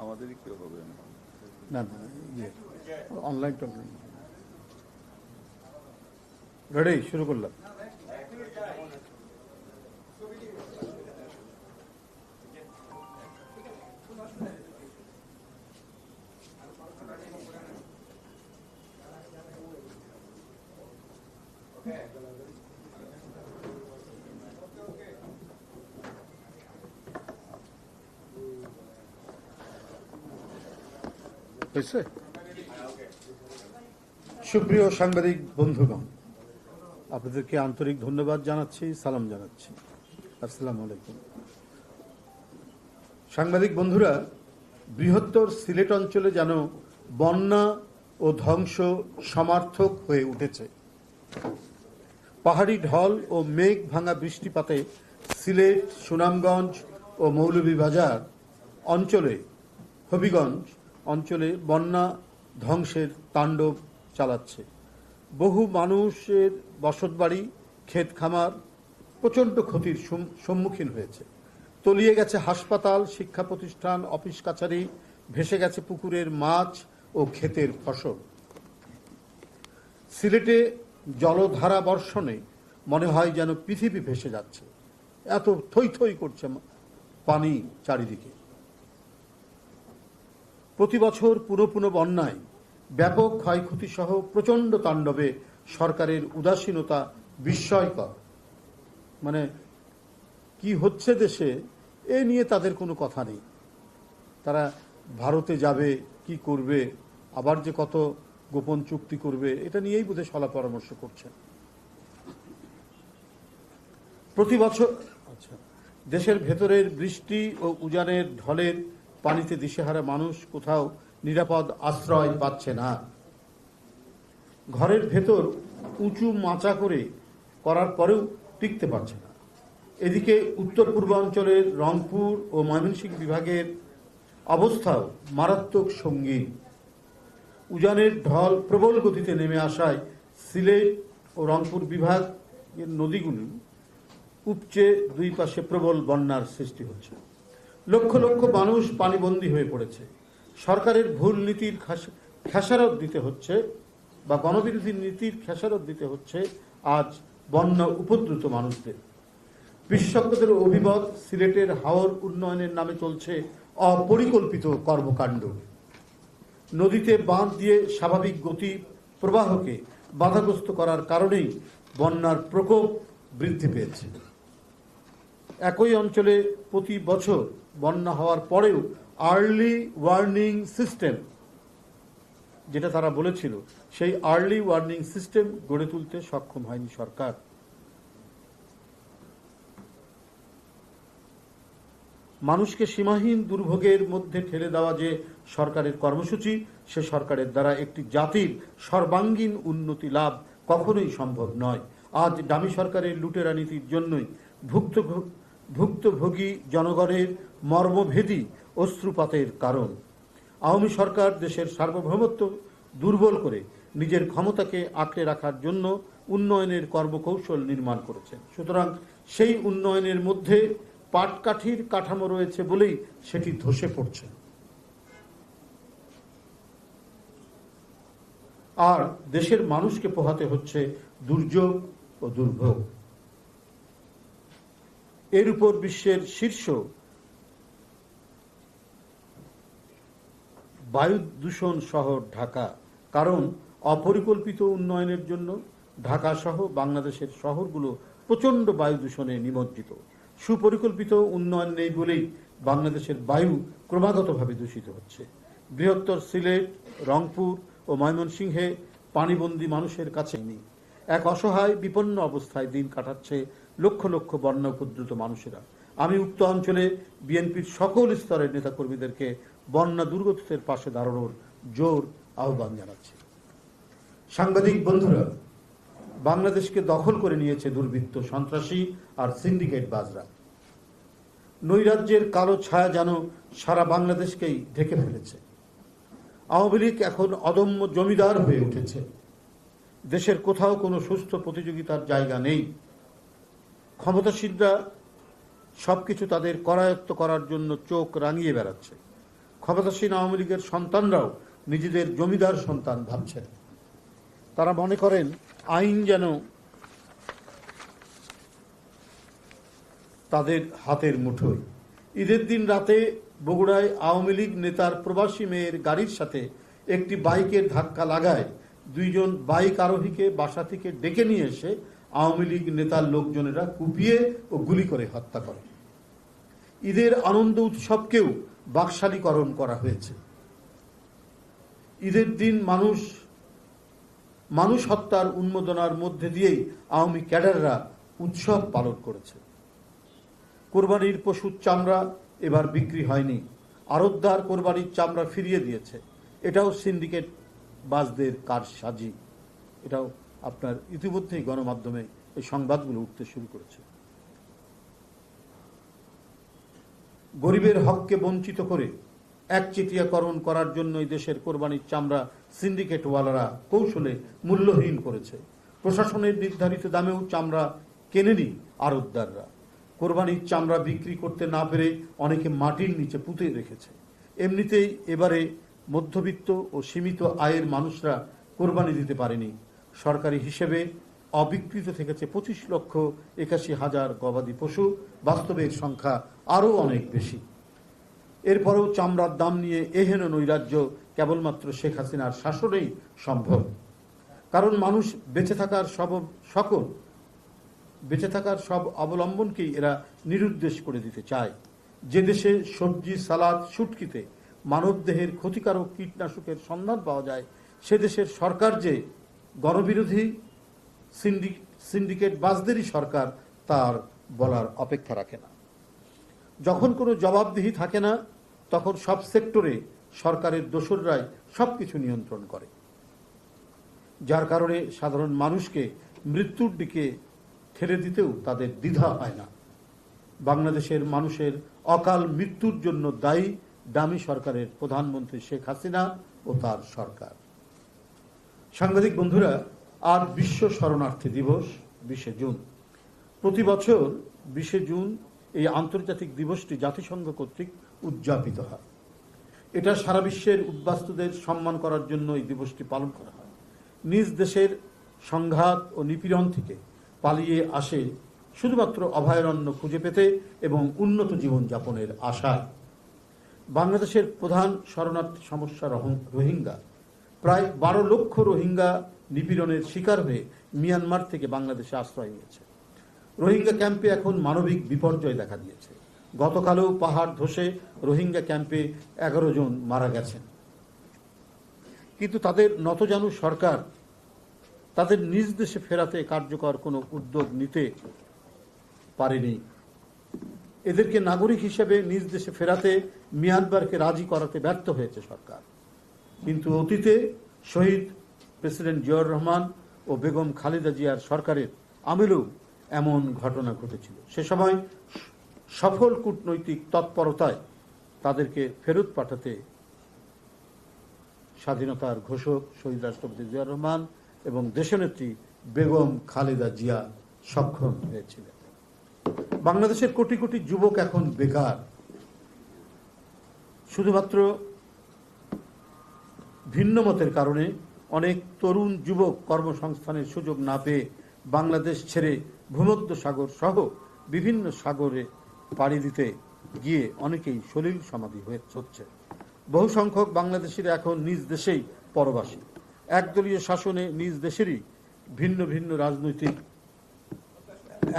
আমাদেরই কেউ হবে না। ইয়ে অনলাইন টনলাইন রেডি শুরু করলাম। হয়েছে? সুপ্রিয় সাংবাদিক বন্ধুগণ, আপনাদেরকে আন্তরিক ধন্যবাদ জানাচ্ছি, সালাম জানাচ্ছি। আসসালাম আলাইকুম। সাংবাদিক বন্ধুরা, বৃহত্তর সিলেট অঞ্চলে যেন বন্যা ও ধ্বংস সমার্থক হয়ে উঠেছে। পাহাড়ি ঢল ও মেঘ ভাঙা বৃষ্টিপাতে সিলেট, সুনামগঞ্জ ও মৌলভীবাজার অঞ্চলে হবিগঞ্জ অঞ্চলে বন্যা ধ্বংসের তাণ্ডব চালাচ্ছে। বহু মানুষের বসতবাড়ি ক্ষেত খামার প্রচণ্ড ক্ষতির সম্মুখীন হয়েছে। তলিয়ে গেছে হাসপাতাল শিক্ষা প্রতিষ্ঠান অফিস কাছারি, ভেসে গেছে পুকুরের মাছ ও ক্ষেতের ফসল। সিলেটে জলধারা বর্ষণে মনে হয় যেন পৃথিবী ভেসে যাচ্ছে। এত থই থই করছে পানি চারিদিকে। প্রতি বছর বন্যায় ব্যাপক ক্ষয়ক্ষতি সহ প্রচণ্ড তাণ্ডবে সরকারের উদাসীনতা বিস্ময়কর। মানে কি হচ্ছে দেশে এ নিয়ে তাদের কোনো কথা নেই। তারা ভারতে যাবে কি করবে আবার যে কত গোপন চুক্তি করবে এটা নিয়েই বোধহয় সলা পরামর্শ করছেন প্রতি বছর আচ্ছা। দেশের ভেতরের বৃষ্টি ও উজানের ঢলের পানিতে দিশেহারা মানুষ কোথাও নিরাপদ আশ্রয় পাচ্ছে না। ঘরের ভেতর উঁচু মাচা করে করার পরেও টিকতে পারছে না। এদিকে উত্তর পূর্বাঞ্চলের রংপুর ও ময়মনসিংহ বিভাগের অবস্থাও মারাত্মক সঙ্গীন। উজানের ঢল প্রবল গতিতে নেমে আসায় সিলেট ও রংপুর বিভাগের নদীগুলি উপচে দুই পাশে প্রবল বন্যার সৃষ্টি হচ্ছে। লক্ষ লক্ষ মানুষ পানিবন্দী হয়ে পড়েছে। সরকারের ভুল নীতির খাস- খেসারত দিতে হচ্ছে বা গণবিরোধী নীতির খেসারত দিতে হচ্ছে আজ বন্যা উপদ্রুত মানুষদের। বিশেষজ্ঞদের অভিমত সিলেটের হাওর উন্নয়নের নামে চলছে অপরিকল্পিত কর্মকাণ্ড। নদীতে বাঁধ দিয়ে স্বাভাবিক গতি প্রবাহকে বাধাগ্রস্ত করার কারণেই বন্যার প্রকোপ বৃদ্ধি পেয়েছে। একই অঞ্চলে প্রতি বছর বন্যা হওয়ার পরেও আর্লি ওয়ার্নিং সিস্টেম যেটা তারা বলেছিল, সেই আর্লি ওয়ার্নিং সিস্টেম গড়ে তুলতে সক্ষম হয়নি সরকার। মানুষকে সীমাহীন দুর্ভোগের মধ্যে ঠেলে দেওয়া যে সরকারের কর্মসূচি, সে সরকারের দ্বারা একটি জাতির সর্বাঙ্গীন উন্নতি লাভ কখনোই সম্ভব নয়। আজ দামি সরকারের লুটেরা নীতির জন্যই ভুক্ত ভুক্তভোগী জনগণের মর্মভেদী অশ্রুপাতের কারণ। আওয়ামী সরকার দেশের সার্বভৌমত্ব দুর্বল করে নিজের ক্ষমতাকে আঁকড়ে রাখার জন্য উন্নয়নের কর্মকৌশল নির্মাণ করেছে সুতরাং সেই উন্নয়নের মধ্যে পাটকাঠির কাঠামো রয়েছে বলেই সেটি ধসে পড়ছে। আর দেশের মানুষকে পোহাতে হচ্ছে দুর্যোগ ও দুর্ভোগ। এর উপর বিশ্বের শীর্ষ বায়ু দূষণ শহর ঢাকা। কারণ অপরিকল্পিত উন্নয়নের জন্য ঢাকা সহ বাংলাদেশের শহরগুলো প্রচণ্ড বায়ু দূষণে নিমজ্জিত। সুপরিকল্পিত উন্নয়ন নেই বলেই বাংলাদেশের বায়ু ক্রমাগতভাবে দূষিত হচ্ছে। বৃহত্তর সিলেট, রংপুর ও ময়মনসিংহে পানিবন্দী মানুষের কাছে নেই। এক অসহায়, বিপন্ন অবস্থায় দিন কাটাচ্ছে লক্ষ লক্ষ বন্যা উপদ্রুত মানুষেরা। আমি উক্ত অঞ্চলে বিএনপির সকল স্তরের নেতাকর্মীদেরকে বন্যা দুর্গতদের পাশে দাঁড়ানোর জোর আহ্বান জানাচ্ছি। সাংবাদিক বন্ধুরা, বাংলাদেশকে দখল করে নিয়েছে দুর্বৃত্ত সন্ত্রাসী আর সিন্ডিকেট বাজরা। নৈরাজ্যের কালো ছায়া যেন সারা বাংলাদেশকেই ঢেকে ফেলেছে। আওয়ামী লীগ এখন অদম্য জমিদার হয়ে উঠেছে। দেশের কোথাও কোনো সুস্থ প্রতিযোগিতার জায়গা নেই। ক্ষমতাসীনরা সবকিছু তাদের করায়ত্ত করার জন্য চোখ রাঙিয়ে বেড়াচ্ছে। ক্ষমতাসীন আওয়ামী লীগের সন্তানরাও নিজেদের জমিদার সন্তান ভাবছেন। তারা মনে করেন, আইন যেন তাদের হাতের মুঠোয়। ঈদের দিন রাতে বগুড়ায় আওয়ামী লীগ নেতার প্রবাসী মেয়ের গাড়ির সাথে একটি বাইকের ধাক্কা লাগায় দুইজন বাইক আরোহীকে বাসা থেকে ডেকে নিয়ে এসে আওয়ামী লীগ নেতার লোকজনেরা কুপিয়ে ও গুলি করে হত্যা করে। ঈদের আনন্দ উৎসবকেও বাকশালীকরণ করা হয়েছে। ঈদের দিন মানুষ মানুষ হত্যার উন্মোদনার মধ্যে দিয়েই আওয়ামী ক্যাডাররা উৎসব পালন করেছে। কোরবানির পশুর চামড়া এবার বিক্রি হয়নি আরতদার কোরবানির চামড়া ফিরিয়ে দিয়েছে। এটাও সিন্ডিকেট বাসদের কারসাজি। এটাও আপনার ইতিমধ্যেই গণমাধ্যমে এই সংবাদগুলো উঠতে শুরু করেছে। গরিবের হককে বঞ্চিত করে একচেটিয়াকরণ করার জন্যই দেশের কোরবানির চামড়া সিন্ডিকেটওয়ালারা কৌশলে মূল্যহীন করেছে। প্রশাসনের নির্ধারিত দামেও চামড়া কেনেনি আড়তদাররা কোরবানির চামড়া বিক্রি করতে না পেরে অনেকে মাটির নিচে পুঁতে রেখেছে। এমনিতেই এবারে মধ্যবিত্ত ও সীমিত আয়ের মানুষরা কোরবানি দিতে পারেনি সরকারি হিসেবে অবিকৃত থেকেছে পঁচিশ লক্ষ একাশি হাজার গবাদি পশু। বাস্তবের সংখ্যা আরও অনেক বেশি। এরপরেও চামড়ার দাম নিয়ে এহেন নৈরাজ্য কেবলমাত্র শেখ হাসিনার শাসনেই সম্ভব। কারণ মানুষ বেঁচে থাকার সব সকল, বেঁচে থাকার সব অবলম্বনকেই এরা নিরুদ্দেশ করে দিতে চায়। যে দেশে সবজি, সালাদ, শুটকিতে মানবদেহের ক্ষতিকারক কীটনাশকের সন্ধান পাওয়া যায়, সে দেশের সরকার যে গণবিরোধী সিন্ডিকেট বাসদেরই সরকার তার বলার অপেক্ষা রাখে না। যখন কোনো জবাবদিহি থাকে না, তখন সব সেক্টরে সরকারের দোসররাই সবকিছু নিয়ন্ত্রণ করে। যার কারণে সাধারণ মানুষকে মৃত্যুর দিকে ঠেলে দিতেও তাদের দ্বিধা হয় না। বাংলাদেশের মানুষের অকাল মৃত্যুর জন্য দায়ী দামি সরকারের প্রধানমন্ত্রী শেখ হাসিনা ও তার সরকার। সাংবাদিক বন্ধুরা, আর বিশ্ব শরণার্থী দিবস বিশে জুন। প্রতি বছর বিশে জুন এই আন্তর্জাতিক দিবসটি জাতিসংঘ কর্তৃক উদযাপিত হয়। এটা সারা বিশ্বের উদ্বাস্তুদের সম্মান করার জন্য এই দিবসটি পালন করা হয়। নিজ দেশের সংঘাত ও নিপীড়ন থেকে পালিয়ে আসে শুধুমাত্র অভয়ারণ্য খুঁজে পেতে এবং উন্নত জীবনযাপনের আশায়। বাংলাদেশের প্রধান শরণার্থী সমস্যা রোহিং- রোহিঙ্গা প্রায় বারো লক্ষ রোহিঙ্গা নিপীড়নের শিকার হয়ে মিয়ানমার থেকে বাংলাদেশে আশ্রয় নিয়েছে। রোহিঙ্গা ক্যাম্পে এখন মানবিক বিপর্যয় দেখা দিয়েছে। গতকালও পাহাড় ধসে রোহিঙ্গা ক্যাম্পে এগারো জন মারা গেছেন। কিন্তু তাদের নতজানু সরকার তাদের নিজ দেশে ফেরাতে কার্যকর কোনো উদ্যোগ নিতে পারেনি। এদেরকে নাগরিক হিসেবে নিজ দেশে ফেরাতে মিয়ানমারকে রাজি করাতে ব্যর্থ হয়েছে সরকার। কিন্তু অতীতে শহীদ প্রেসিডেন্ট জিয়াউর রহমান ও বেগম খালেদা জিয়ার সরকারের আমিলেও এমন ঘটনা ঘটেছিল। সে সময় সফল কূটনৈতিক তৎপরতায় তাদেরকে ফেরত পাঠাতে স্বাধীনতার ঘোষক শহীদ রাষ্ট্রপতি জিয়া রহমান এবং দেশনেত্রী বেগম খালেদা জিয়া সক্ষম হয়েছিলেন। বাংলাদেশের কোটি কোটি যুবক এখন বেকার। শুধুমাত্র ভিন্ন মতের কারণে অনেক তরুণ যুবক কর্মসংস্থানের সুযোগ না পেয়ে বাংলাদেশ ছেড়ে ভূমধ্য সাগর সহ বিভিন্ন সাগরে পাড়ি দিতে গিয়ে অনেকেই সলিল সমাধি হয়ে হচ্ছে। বহু সংখ্যক বাংলাদেশিরা এখন নিজ দেশেই পরবাসী। একদলীয় শাসনে নিজ দেশেরই ভিন্ন ভিন্ন রাজনৈতিক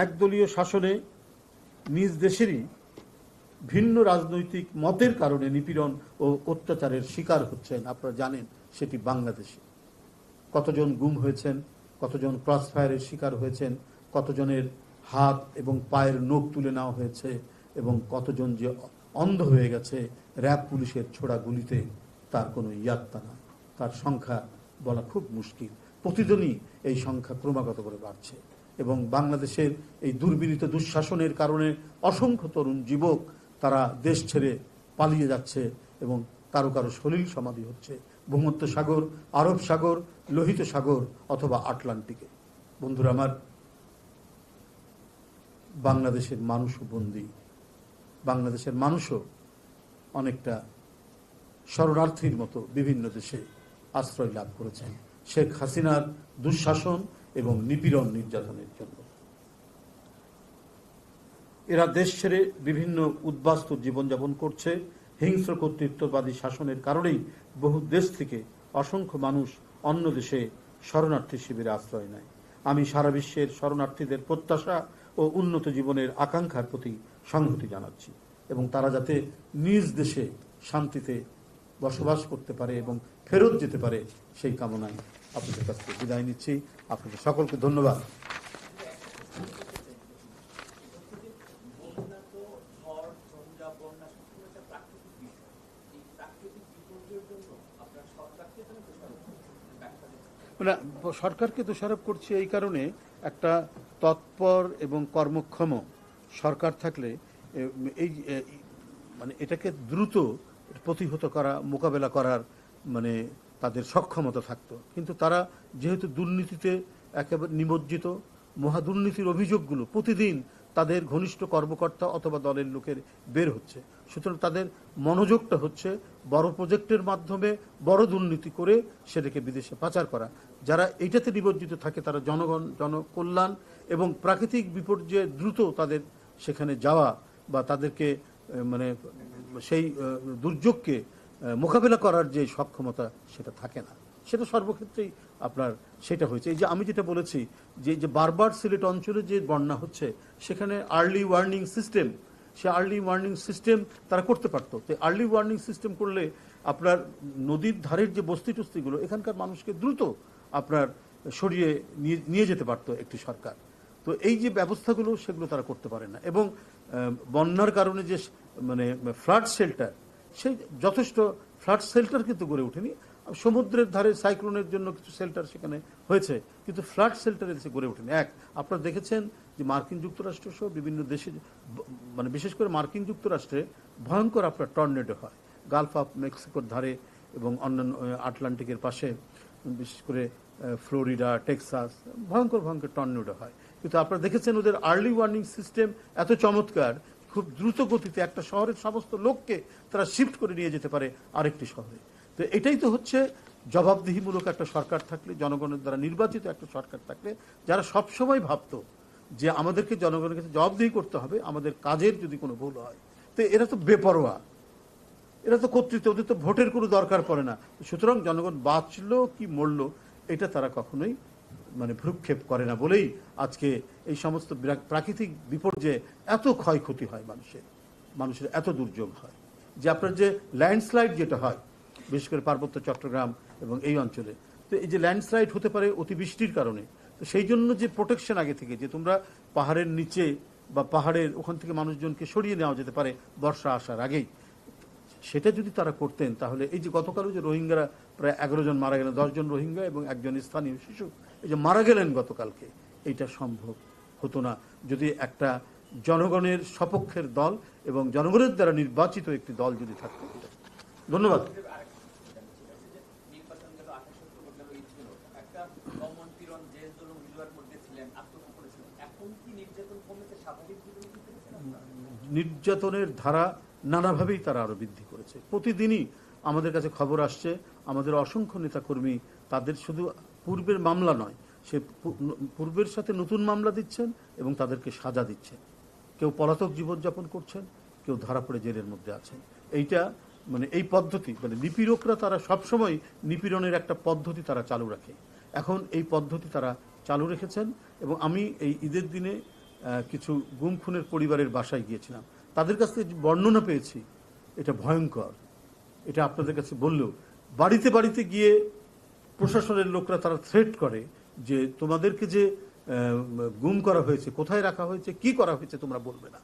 একদলীয় শাসনে নিজ দেশেরই ভিন্ন রাজনৈতিক মতের কারণে নিপীড়ন ও অত্যাচারের শিকার হচ্ছেন, আপনারা জানেন, সেটি বাংলাদেশে। কতজন গুম হয়েছেন, কতজন ক্রস ফায়ারের শিকার হয়েছেন, কতজনের হাত এবং পায়ের নখ তুলে নেওয়া হয়েছে এবং কতজন যে অন্ধ হয়ে গেছে, র্যাব পুলিশের ছোড়া গুলিতে তার কোনো ইয়াত্তা না তার সংখ্যা বলা খুব মুশকিল। প্রতিদিনই এই সংখ্যা ক্রমাগত করে বাড়ছে এবং বাংলাদেশের এই দুর্বিনীত দুঃশাসনের কারণে অসংখ্য তরুণ যুবক তারা দেশ ছেড়ে পালিয়ে যাচ্ছে এবং কারও কারও সলিল সমাধি হচ্ছে। ভূমধ্য সাগর, আরব সাগর, লোহিত সাগর অথবা আটলান্টিকে। বন্ধুরা আমার, বাংলাদেশের মানুষও বন্দী। বাংলাদেশের মানুষও অনেকটা শরণার্থীর মতো বিভিন্ন দেশে আশ্রয় লাভ করেছেন। শেখ হাসিনার দুঃশাসন এবং নিপীড়ন নির্যাতনের জন্য। এরা দেশ ছেড়ে বিভিন্ন উদ্বাস্তু জীবনযাপন করছে, হিংস্র কর্তৃত্ববাদী শাসনের কারণেই বহু দেশ থেকে অসংখ্য মানুষ অন্য দেশে শরণার্থী শিবিরে আশ্রয় নেয়। আমি সারা বিশ্বের শরণার্থীদের প্রত্যাশা ও উন্নত জীবনের আকাঙ্ক্ষার প্রতি সংহতি জানাচ্ছি এবং তারা যাতে নিজ দেশে শান্তিতে বসবাস করতে পারে এবং ফেরত যেতে পারে সেই কামনায় আপনাদের কাছ থেকে বিদায় নিচ্ছি। আপনাদের সকলকে ধন্যবাদ বন্যা তো ঝড় ঝঞ্ঝা বন্যা সবসময় একটা প্রাকৃতিক বিষয় এই প্রাকৃতিক বিপর্যয়ের জন্য আপনার সরকারকে এখানে দোষারোপ করছেন ব্যাখ্যা দিচ্ছেন মানে সরকারকে দোষারোপ করছি এই কারণে একটা তৎপর এবং কর্মক্ষম সরকার থাকলে এই মানে এটাকে দ্রুত প্রতিহত করা, মোকাবেলা করার মানে তাদের সক্ষমতা থাকতো। কিন্তু তারা যেহেতু দুর্নীতিতে একেবারে নিমজ্জিত মহাদুর্নীতির অভিযোগগুলো প্রতিদিন তাদের ঘনিষ্ঠ কর্মকর্তা অথবা দলের লোকের বের হচ্ছে। সুতরাং তাদের মনোযোগটা হচ্ছে বড় প্রজেক্টের মাধ্যমে বড় দুর্নীতি করে সেটাকে বিদেশে পাচার করা। যারা এইটাতে নিমজ্জিত থাকে তারা জনগণ, জনকল্যাণ এবং প্রাকৃতিক বিপর্যয়ে দ্রুত তাদের সেখানে যাওয়া বা তাদেরকে মানে সেই দুর্যোগকে মোকাবিলা করার যে সক্ষমতা সেটা থাকে না। সেটা সর্বক্ষেত্রেই আপনার সেটা হয়েছে। এই যে আমি যেটা বলেছি, যে যে বারবার সিলেট অঞ্চলে যে বন্যা হচ্ছে, সেখানে আর্লি ওয়ার্নিং সিস্টেম সে আর্লি ওয়ার্নিং সিস্টেম তারা করতে পারতো। তো আর্লি ওয়ার্নিং সিস্টেম করলে আপনার নদীর ধারের যে বস্তি টস্তিগুলো, এখানকার মানুষকে দ্রুত আপনার সরিয়ে নিয়ে যেতে পারতো একটি সরকার। তো এই যে ব্যবস্থাগুলো, সেগুলো তারা করতে পারে না। এবং বন্যার কারণে যে মানে ফ্লাড শেল্টার সেই যথেষ্ট ফ্লাড শেল্টার কিন্তু গড়ে ওঠেনি। সমুদ্রের ধারে সাইক্লোনের জন্য কিছু শেল্টার সেখানে হয়েছে, কিন্তু ফ্লাড শেল্টার এসে গড়ে ওঠেনি। এক, আপনারা দেখেছেন যে মার্কিন যুক্তরাষ্ট্র সহ বিভিন্ন দেশে মানে বিশেষ করে মার্কিন যুক্তরাষ্ট্রে ভয়ঙ্কর আপনার টর্নেডো হয়। গালফ অফ মেক্সিকোর ধারে এবং অন্যান্য আটলান্টিকের পাশে, বিশেষ করে ফ্লোরিডা টেক্সাস ভয়ঙ্কর ভয়ঙ্কর টর্নেডো হয়। কিন্তু আপনারা দেখেছেন ওদের আর্লি ওয়ার্নিং সিস্টেম এত চমৎকার, খুব দ্রুত গতিতে একটা শহরের সমস্ত লোককে তারা শিফট করে নিয়ে যেতে পারে আরেকটি শহরে। তো এটাই তো হচ্ছে জবাবদিহিমূলক একটা সরকার থাকলে, জনগণের দ্বারা নির্বাচিত একটা সরকার থাকলে, যারা সবসময় ভাবতো যে আমাদেরকে জনগণের কাছে জবাবদিহি করতে হবে, আমাদের কাজের যদি কোনো ভুল হয়, তো এরা তো বেপরোয়া। এরা তো কর্তৃত্ব, ওদের তো ভোটের কোনো দরকার পড়ে না। সুতরাং জনগণ বাঁচলো কি মরলো, এটা তারা কখনোই মানে ভ্রুক্ষেপ করে না বলেই আজকে এই সমস্ত প্রাকৃতিক বিপর্যয়ে এত ক্ষয়ক্ষতি হয় মানুষের মানুষের এত দুর্যোগ হয়। যে আপনার যে ল্যান্ডস্লাইড যেটা হয় বিশেষ করে পার্বত্য চট্টগ্রাম এবং এই অঞ্চলে। তো এই যে ল্যান্ডস্লাইড হতে পারে অতিবৃষ্টির কারণে, তো সেই জন্য যে প্রোটেকশন আগে থেকে, যে তোমরা পাহাড়ের নিচে বা পাহাড়ের ওখান থেকে মানুষজনকে সরিয়ে নেওয়া যেতে পারে বর্ষা আসার আগেই, সেটা যদি তারা করতেন, তাহলে এই যে গতকালও যে রোহিঙ্গারা প্রায় এগারো জন মারা গেলেন দশজন রোহিঙ্গা এবং একজন স্থানীয় শিশু, এই যে মারা গেলেন গতকালকে, এইটা সম্ভব হতো না। যদি একটা জনগণের সপক্ষের দল এবং জনগণের দ্বারা নির্বাচিত একটি দল যদি থাকতো, ধন্যবাদ। নির্যাতনের ধারা নানাভাবেই তারা আরও বৃদ্ধি করেছে। প্রতিদিনই আমাদের কাছে খবর আসছে, আমাদের অসংখ্য নেতাকর্মী তাদের শুধু পূর্বের মামলা নয়, সে পূর্বের সাথে নতুন মামলা দিচ্ছেন এবং তাদেরকে সাজা দিচ্ছেন। কেউ পলাতক জীবনযাপন করছেন, কেউ ধরা পড়ে জেলের মধ্যে আছেন। এইটা মানে এই পদ্ধতি মানে নিপীড়করা তারা সবসময় নিপীড়নের একটা পদ্ধতি তারা চালু রাখে। এখন এই পদ্ধতি তারা চালু রেখেছেন এবং আমি এই ঈদের দিনে কিছু গুম খুনের পরিবারের বাসায় গিয়েছিলাম। তাদের কাছ থেকে বর্ণনা পেয়েছি, এটা ভয়ঙ্কর। এটা আপনাদের কাছে বললেও, বাড়িতে বাড়িতে গিয়ে প্রশাসনের লোকরা তারা থ্রেট করে যে তোমাদেরকে যে গুম করা হয়েছে, কোথায় রাখা হয়েছে, কি করা হয়েছে তোমরা বলবে না।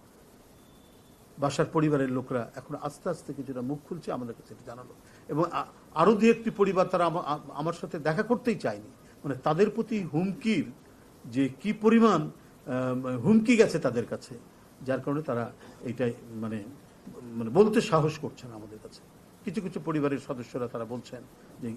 বাসার পরিবারের লোকরা এখন আস্তে আস্তে কিছুটা মুখ খুলছে আমাদের কাছে এটা জানালো। এবং আরও আরও দু একটি পরিবার তারা আমার সাথে দেখা করতেই চায়নি। মানে তাদের প্রতি হুমকির যে কি পরিমাণ হুমকি গেছে তাদের কাছে, যার কারণে তারা এইটাই মানে মানে বলতে সাহস করছে না আমাদের কাছে। কিছু কিছু পরিবারের সদস্যরা তারা বলছেন যে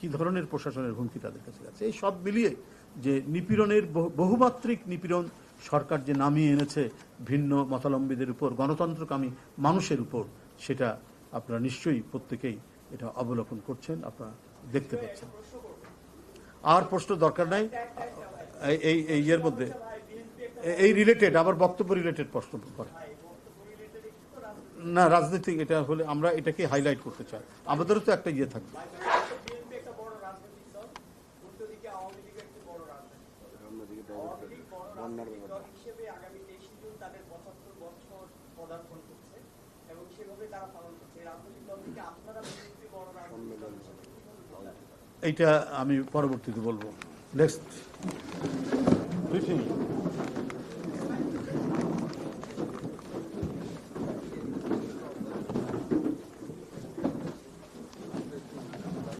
কি- ধরনের প্রশাসনের হুমকি তাদের কাছে গেছে? এই সব মিলিয়ে যে নিপীড়নের বহুমাত্রিক নিপীড়ন সরকার যে নামিয়ে এনেছে ভিন্ন মতালম্বীদের উপর, গণতন্ত্রকামী মানুষের উপর, সেটা আপনারা নিশ্চয়ই প্রত্যেকেই এটা অবলোকন করছেন, আপনারা দেখতে পাচ্ছেন। আর প্রশ্ন দরকার নাই? এই- এই ইয়ের মধ্যে এই রিলেটেড আবার বক্তব্য রিলেটেড প্রশ্ন করে। না, রাজনৈতিক, এটা হলে আমরা এটাকে হাইলাইট করতে চাই। আমাদেরও তো একটা ইয়ে থাকবে। এইটা আমি পরবর্তীতে বলব। নেক্সট